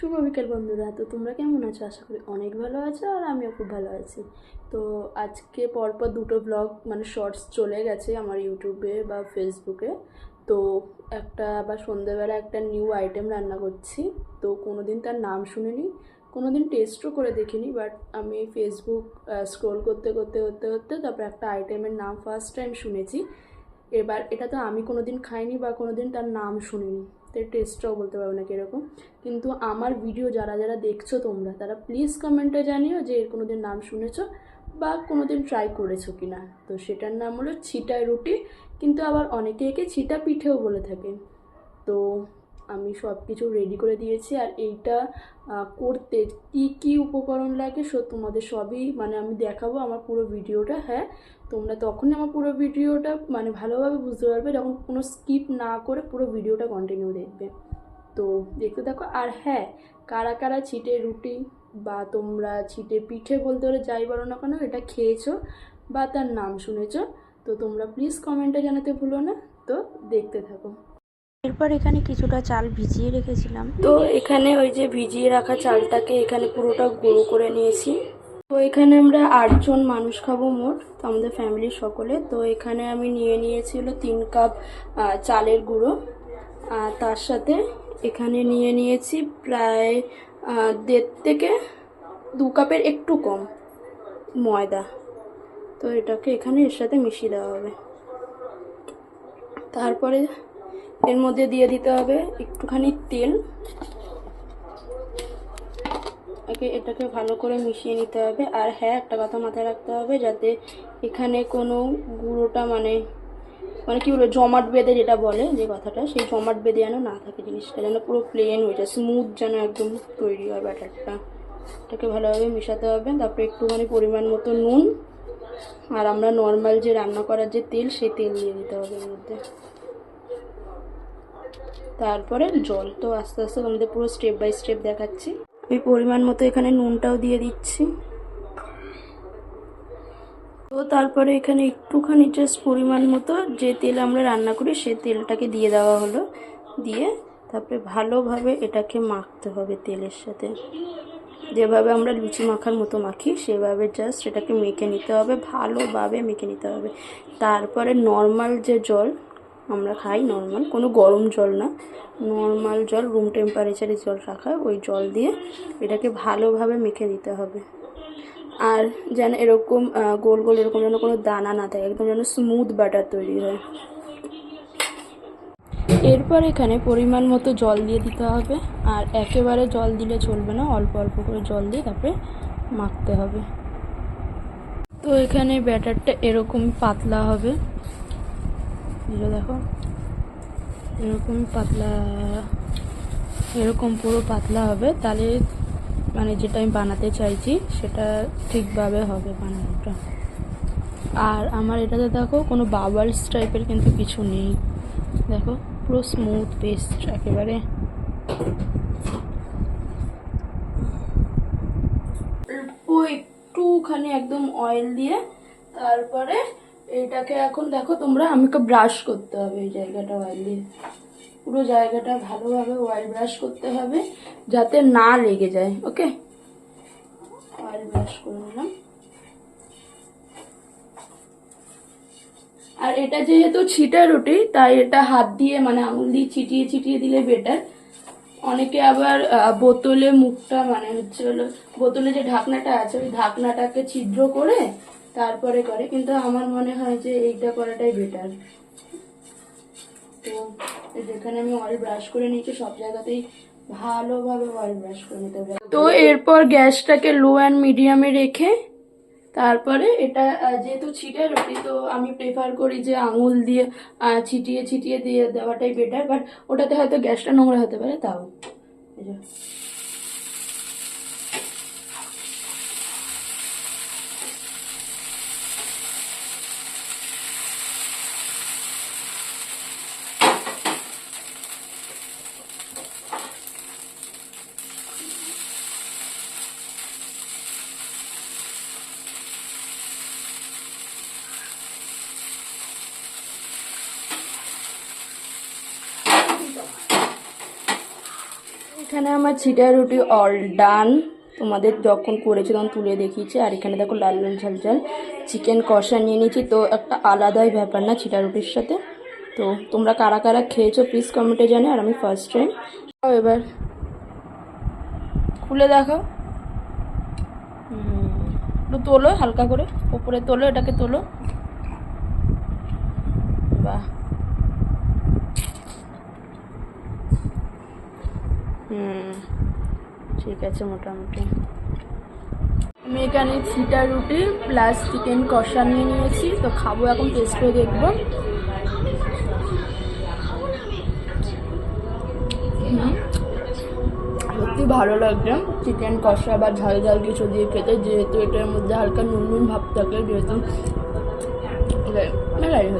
শুভ বিকেল বন্ধুরা। তো তোমরা কেমন আছো? আশা করি অনেক ভালো আছো আর আমিও খুব ভালো আছি। তো আজকে পরপর দুটো ব্লগ মানে শর্টস চলে গেছে আমার ইউটিউবে বা ফেসবুকে তো একটা আবার সন্ধ্যেবেলা একটা নিউ আইটেম রান্না করছি। তো কোনো দিন তার নাম শুনিনি কোনো দিন টেস্টও করে দেখিনি বাট আমি ফেসবুক স্ক্রোল করতে করতে করতে করতে তারপর একটা আইটেমের নাম ফার্স্ট টাইম শুনেছি। এবার এটা তো আমি কোনো দিন খাইনি বা কোনো দিন তার নাম শুনিনি। তো টেস্টটাও বলতে পারব না কীরকম কিন্তু আমার ভিডিও যারা যারা দেখছ তোমরা, তারা প্লিজ কমেন্টে জানিও যে এর কোনো দিন নাম শুনেছো বা কোনো দিন ট্রাই করেছ কি না তো সেটার নাম হলো ছিটায় রুটি, কিন্তু আবার অনেকে একে ছিটা পিঠেও বলে থাকেন। তো আমি সব কিছু রেডি করে দিয়েছি আর এইটা করতে কি কি উপকরণ লাগে সো তোমাদের সবই মানে আমি দেখাবো আমার পুরো ভিডিওটা হ্যাঁ? তোমরা তখনই আমার পুরো ভিডিওটা মানে ভালোভাবে বুঝতে পারবে, যখন কোনো স্কিপ না করে পুরো ভিডিওটা কন্টিনিউ দেখবে। তো দেখতে থাকো, আর হ্যাঁ কারা কারা ছিটে রুটি বা তোমরা ছিটে পিঠে বলতে পারো যাই বলো না কেন, এটা খেয়েছো বা তার নাম শুনেছো, তো তোমরা প্লিজ কমেন্টে জানাতে ভুলো না, তো দেখতে থাকো। এরপর এখানে কিছুটা চাল ভিজিয়ে রেখেছিলাম। তো এখানে ওই যে ভিজিয়ে রাখা চালটাকে এখানে পুরোটা গুঁড়ো করে নিয়েছি। তো এখানে আমরা আটজন মানুষ খাব মোট, তো আমাদের ফ্যামিলির সকলে। তো এখানে আমি নিয়ে নিয়েছি হলো তিন কাপ চালের গুঁড়ো। আর তার সাথে এখানে নিয়ে নিয়েছি প্রায় দেড় থেকে দু কাপের একটু কম ময়দা। তো এটাকে এখানে এর সাথে মিশিয়ে দেওয়া হবে। তারপরে এর মধ্যে দিয়ে দিতে হবে একটুখানি তেল। আগে এটাকে ভালো করে মিশিয়ে নিতে হবে। আর হ্যাঁ একটা কথা মাথায় রাখতে হবে যাতে এখানে কোনো গুঁড়োটা মানে মানে কি বলব জমাট বেঁধে যেটা বলে যে কথাটা, সেই জমাট বেঁধে যেন না থাকে জিনিসটা, যেন পুরো প্লেন হয়ে যায় স্মুথ যেন একদম তৈরি হয় ব্যাটারটা। এটাকে ভালোভাবে মেশাতে হবে, তারপরে একটুখানি পরিমাণ মতো নুন। আর আমরা নর্মাল যে রান্না করার যে তেল, সেই তেল দিয়ে দিতে হবে এর মধ্যে। তারপরে জল তো আস্তে আস্তে তোমাদের পুরো স্টেপ বাই স্টেপ দেখাচ্ছি। আমি পরিমাণ মতো এখানে নুনটাও দিয়ে দিচ্ছি। তো তারপরে এখানে একটুখানি জাস্ট পরিমাণ মতো যে তেল আমরা রান্না করি, সে তেলটাকে দিয়ে দেওয়া হলো। দিয়ে তারপরে ভালোভাবে এটাকে মাখতে হবে তেলের সাথে। যেভাবে আমরা লুচি মাখার মতো মাখি, সেভাবে জাস্ট এটাকে মেখে নিতে হবে, ভালোভাবে মেখে নিতে হবে। তারপরে নর্মাল যে জল আমরা খাই নর্মাল কোনো গরম জল না। নর্মাল জল রুম টেম্পারেচারে জল রাখা, ওই জল দিয়ে এটাকে ভালোভাবে মেখে দিতে হবে। আর যেন এরকম গোল গোল এরকম যেন কোনো দানা না থাকে, একদম যেন স্মুথ বাটার তৈরি হয়। এরপর এখানে পরিমাণ মতো জল দিয়ে দিতে হবে। আর একেবারে জল দিলে চলবে না, অল্প অল্প করে জল দিয়ে তারপরে মাখতে হবে। তো এখানে ব্যাটারটা এরকম পাতলা হবে। যে দেখো, এরকম পাতলা, এরকম পুরো পাতলা হবে, তাহলে মানে যেটা আমি বানাতে চাইছি, সেটা ঠিকভাবে হবে বানানোটা। আর আমার এটাতে দেখো, কোনো বাবলস টাইপের কিন্তু কিছু নেই। দেখো, পুরো স্মুথ পেস্ট একেবারে। একটুখানি একদম অয়েল দিয়ে তারপরে এটাকে এখন দেখো তোমরা, আমাকে ব্রাশ করতে হবে এই জায়গাটা অয়েল পুরো জায়গাটা ভালোভাবে অয়েল ব্রাশ করতে হবে, যাতে না লেগে যায় ওকে অয়েল ব্রাশ করে নিলাম। আর এটা যেহেতু ছিটা রুটি, তাই এটা হাত দিয়ে মানে আঙুল দিয়ে ছিটিয়ে ছিটিয়ে দিলে বেটার অনেকে আবার বোতলে মুখটা মানে হচ্ছে হলো, বোতলে যে ঢাকনাটা আছে, ওই ঢাকনাটাকে ছিদ্র করে তারপরে করে। কিন্তু আমার মনে হয় যে এইটা করাটাই বেটার তো যেখানে আমি অয়েল ব্রাশ করে নিয়েছি, সব জায়গাতেই ভালোভাবে অয়েল ব্রাশ করে নিতে হবে। তো এরপর গ্যাসটাকে লো অ্যান্ড মিডিয়ামে রেখে, তারপরে এটা যেহেতু ছিটে রুটি, তো আমি প্রেফার করি যে আঙুল দিয়ে ছিটিয়ে ছিটিয়ে দিয়ে দেওয়াটাই বেটার বাট ওটাতে হয়তো গ্যাসটা নোংরা হতে পারে, তাও। এখানে আমার ছিটা রুটি অল ডান তোমাদের যখন করেছি তখন তুলে দেখিয়েছি। আর এখানে দেখো লাল লাল ঝাল ঝাল চিকেন কষা নিয়ে নিয়েছি। তো একটা আলাদাই ব্যাপার না ছিটা রুটির সাথে। তো তোমরা কারা কারা খেয়েছো প্লিজ কমেন্টে জানে আর আমি ফার্স্ট টাইম এবার। খুলে দেখো। একটু তোলো হালকা করে। উপরে তোলো, এটাকে তোলো। বাহ। হুম ঠিক আছে মোটামুটি আমি এখানে ছিটা রুটি প্লাস চিকেন কষা নিয়ে নিয়েছি তো খাব এখন টেস্ট করে দেখব হুম, সত্যি ভালো লাগছে চিকেন কষা বা ঝাল ঝাল কিছু দিয়ে খেতে যেহেতু এটার মধ্যে হালকা নুন নুন ভাব থাকে যেহেতু হয়ে